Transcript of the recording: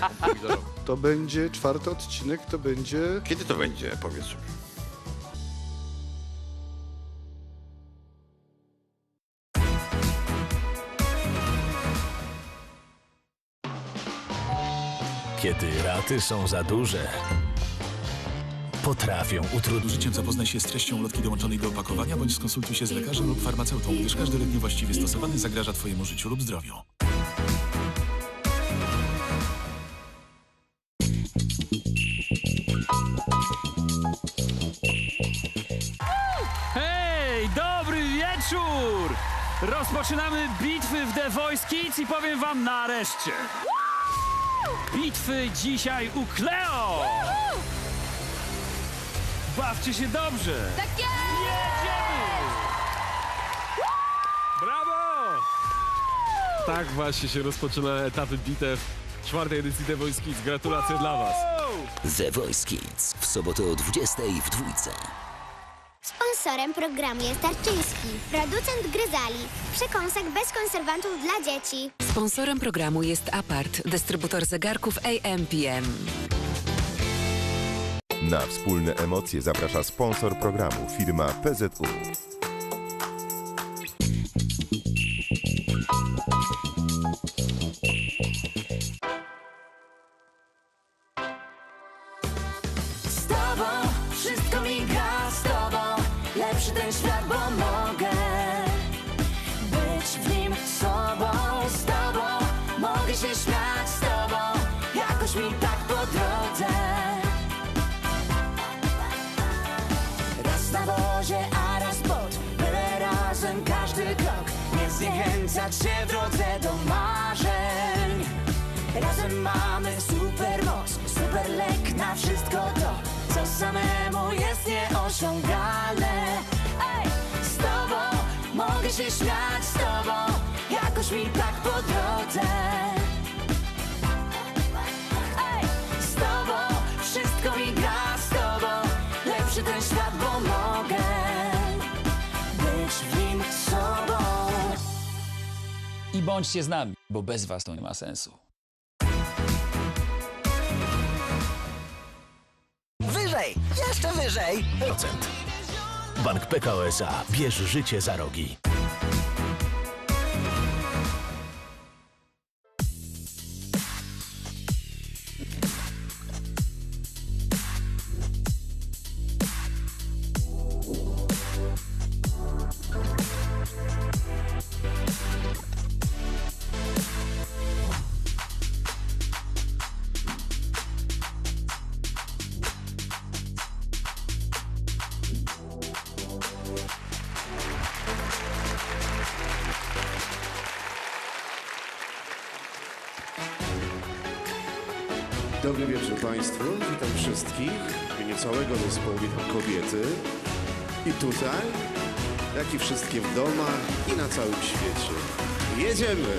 To będzie czwarty odcinek, to będzie... Kiedy to będzie, powiedz? Kiedy raty są za duże, potrafią utrudnić. Użyciem zapoznaj się z treścią ulotki dołączonej do opakowania bądź skonsultuj się z lekarzem lub farmaceutą, gdyż każdy lek niewłaściwie stosowany zagraża Twojemu życiu lub zdrowiu. Wieczór! Rozpoczynamy bitwy w The Voice Kids i powiem wam nareszcie. Bitwy dzisiaj u Cleo! Bawcie się dobrze! Tak jest! Jedziemy! Brawo! Tak właśnie się rozpoczyna etapy bitew czwartej edycji The Voice Kids. Gratulacje dla Was. The Voice Kids w sobotę o 20 w dwójce. Sponsorem programu jest Darczyński, producent Gryzali, przekąsek bez konserwantów dla dzieci. Sponsorem programu jest Apart, dystrybutor zegarków AMPM. Na wspólne emocje zaprasza sponsor programu firma PZU. Z tobą wszystko mi gra z tobą Lepszy ten świat, bo mogę Być w nim sobą Z tobą. Mogę się śmiać z tobą Jakoś mi tak po drodze. Raz na wozie, a raz pod Byle razem każdy krok. Nie zniechęcać się w drodze do marzeń samemu jest nieosiągalne. Ej, z tobą mogę się śmiać z tobą, jakoś mi tak po drodze. Ej, z tobą wszystko mi gra z tobą, lepszy ten świat, bo mogę być w nim sobą. I bądźcie z nami, bo bez was to nie ma sensu. Jeszcze wyżej! Procent. Bank PKO SA. Bierz życie za rogi. Dobry wieczór Państwu, witam wszystkich. Imieniu całego zespołu witam kobiety. I tutaj, jak i wszystkie w domach i na całym świecie. Jedziemy!